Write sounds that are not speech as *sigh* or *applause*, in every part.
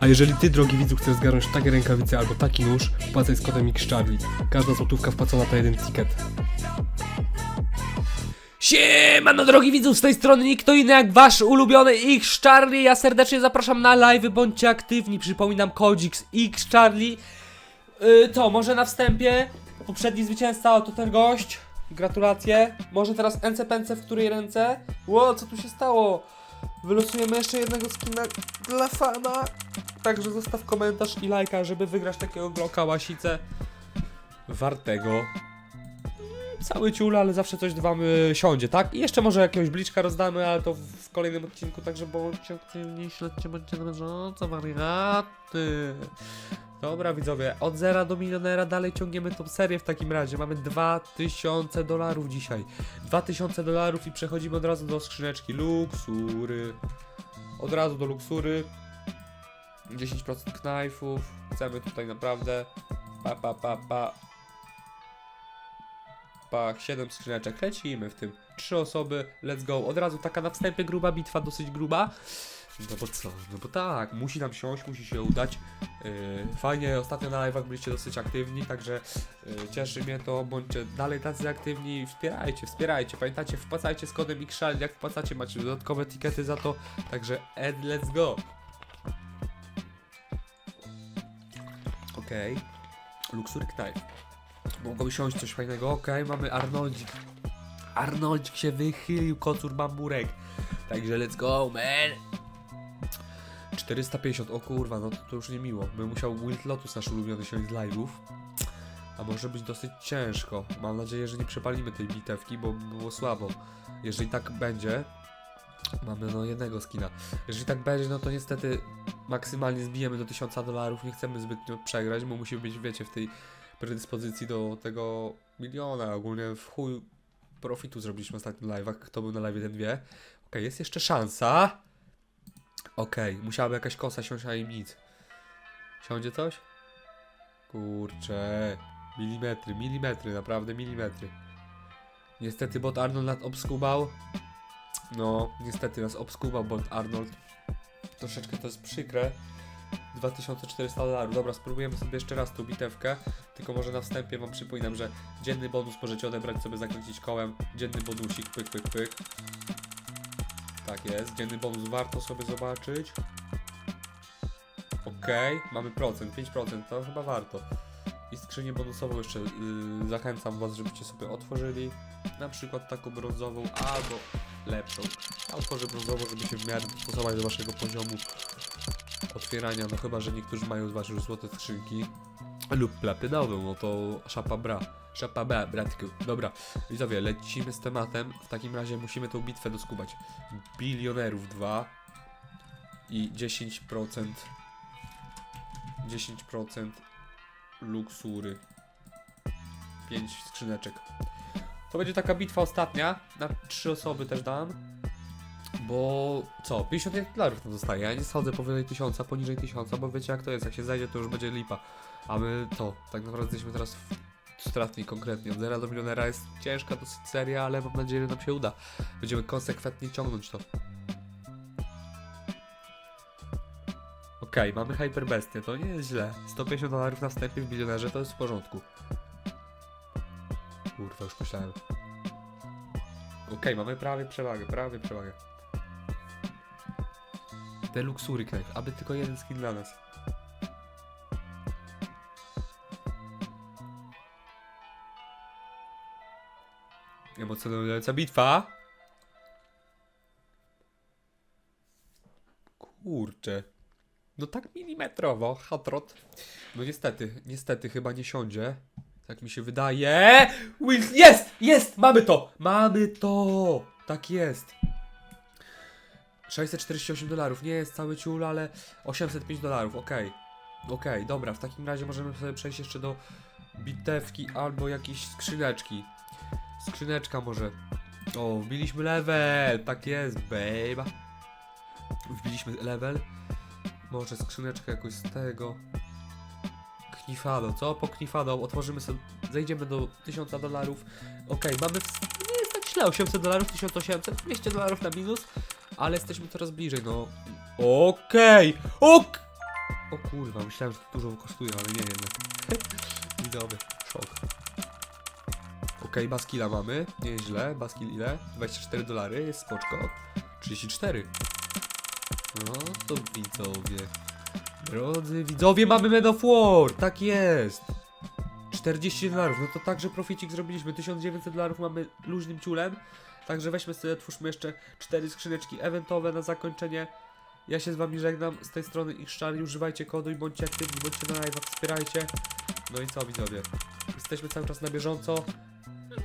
A jeżeli ty, drogi widzu, chcesz zgarnąć takie rękawice albo taki nóż, wpłacaj z kodem XCharlie. Każda złotówka wpłacona to jeden ticket. Siemano drogi widzów, z tej strony nikt kto inny jak wasz ulubiony X Charlie. Ja serdecznie zapraszam na live, bądźcie aktywni. Przypominam kodzik X Charlie. Yy, to, może na wstępie poprzedni zwycięzca, to ten gość. Gratulacje. Może teraz NCPNC w której ręce? Ło, co tu się stało? Wylosujemy jeszcze jednego skina dla fana. Także zostaw komentarz i lajka, żeby wygrać takiego Glocka łasicę wartego cały ciul, ale zawsze coś wam y, siądzie, tak? I jeszcze może jakiegoś bliczka rozdamy, ale to w kolejnym odcinku, także bądźcie aktywni, śledźcie, bądźcie na bieżąco, wariaty. Dobra widzowie, od zera do milionera dalej ciągniemy tą serię w takim razie. Mamy 2000 dolarów dzisiaj. 2000 dolarów i przechodzimy od razu do skrzyneczki luksury. Od razu do luksury. 10% knajfów. Chcemy tutaj naprawdę. Pa, pa, pa, pa pach, 7 skrzyneczek, lecimy w tym. 3 osoby, let's go. Od razu taka na wstępie gruba bitwa, dosyć gruba. No bo co? No bo tak, musi nam siąść, musi się udać. Yy, fajnie, ostatnio na live'ach byliście dosyć aktywni, także yy, cieszy mnie to. Bądźcie dalej tacy aktywni, wspierajcie, wspierajcie. Pamiętajcie, wpłacajcie z kodem XSHAL, jak wpłacacie macie dodatkowe tikety za to. Także Ed, let's go. Okej. Luxury Knife. Mogło siąść coś fajnego. Okej, mamy Arnoldzik. Arnoldzik się wychylił, kocur bamburek. Także let's go, man. 450, o kurwa, no to, to już nie miło. Bym musiał Wild Lotus nasz ulubiony siąść z live'ów. A może być dosyć ciężko. Mam nadzieję, że nie przepalimy tej bitewki, bo by było słabo. Jeżeli tak będzie, mamy no jednego skina. Jeżeli tak będzie, no to niestety maksymalnie zbijemy do 1000 dolarów. Nie chcemy zbytnio przegrać, bo musimy być, wiecie, w tej predyspozycji do tego miliona. Ogólnie w chuj profitu zrobiliśmy ostatnio live'ach. Kto był na live 1 wie. Okej, jest jeszcze szansa. Okej, musiałaby jakaś kosa siąść, a im nic. Siądzie coś? Kurczę. Milimetry, milimetry, naprawdę milimetry. Niestety bot Arnold nas obskubał. No, niestety nas obskubał bot Arnold. Troszeczkę to jest przykre. 2400 dolarów. Dobra, spróbujemy sobie jeszcze raz tą bitewkę. Tylko może na wstępie wam przypominam, że dzienny bonus możecie odebrać sobie, zakręcić kołem. Dzienny bonusik, pyk, pyk, pyk. Tak jest, dzienny bonus warto sobie zobaczyć. Okej, mamy procent, 5%, to chyba warto. I skrzynię bonusową jeszcze yy, zachęcam was, żebyście sobie otworzyli. Na przykład taką brązową albo lepszą. Ja otworzę brązową, żeby się w miarę dostosować do waszego poziomu otwierania, no chyba, że niektórzy mają was już złote skrzynki lub platynową, no to szapa bra. Szapa bra, bratku. Dobra, widzowie, lecimy z tematem. W takim razie musimy tą bitwę doskubać. Bilionerów 2 i 10% 10% luksury. 5 skrzyneczek. To będzie taka bitwa ostatnia. Na 3 osoby też dam. Bo co? 51 dolarów nam zostaje. Ja nie schodzę powyżej 1000, poniżej 1000, bo wiecie jak to jest. Jak się zajdzie, to już będzie lipa. A my to, tak naprawdę jesteśmy teraz w stratni konkretnie. Od zera do milionera jest ciężka dosyć seria, ale mam nadzieję, że nam się uda. Będziemy konsekwentnie ciągnąć to. Okej, mamy hyperbestię, to nie jest źle. 150 dolarów na wstępie w milionerze to jest w porządku. Kurwa, już myślałem. Okej, mamy prawie przewagę, prawie przewagę. Luksury knife, aby tylko jeden skin dla nas. Emocjonująca bitwa. Kurczę. No tak milimetrowo, hatrot. No niestety, niestety chyba nie siądzie. Tak mi się wydaje. Jest! Jest! Mamy to! Mamy to! Tak jest. 648 dolarów, nie jest cały ciul, ale 805 dolarów, okej. Okej, dobra, w takim razie możemy sobie przejść jeszcze do bitewki albo jakiejś skrzyneczki. Skrzyneczka może. O, wbiliśmy level, tak jest, babe. Wbiliśmy level. Może skrzyneczkę jakoś z tego. Knifado, co? Po Knifado otworzymy sobie, zejdziemy do 1000 dolarów. Okej, mamy, w... nie jest tak źle, 800 dolarów, 1800, 200 dolarów na minus, ale jesteśmy coraz bliżej, no. Okej, ok, O kurwa, myślałem, że to dużo kosztuje, ale nie jednak. *laughs* Widzowie, szok. Okej, baskila mamy, nieźle. Baskil ile? 24 dolary, jest spoczko. 34. No to widzowie. Drodzy widzowie, mamy Men of War! Tak jest! 40 dolarów, no to także proficik zrobiliśmy. 1900 dolarów mamy luźnym ciulem. Także weźmy sobie, otwórzmy jeszcze cztery skrzyneczki eventowe na zakończenie. Ja się z wami żegnam, z tej strony ich szczali, używajcie kodu i bądźcie aktywni, bądźcie na live, wspierajcie. No i co widzowie, jesteśmy cały czas na bieżąco.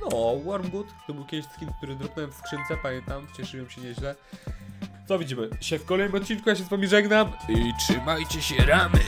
No, Wormwood, to był kiedyś skin, który dropnąłem w skrzynce, pamiętam, cieszyłem się nieźle. Co widzimy się w kolejnym odcinku, ja się z wami żegnam i trzymajcie się ramy.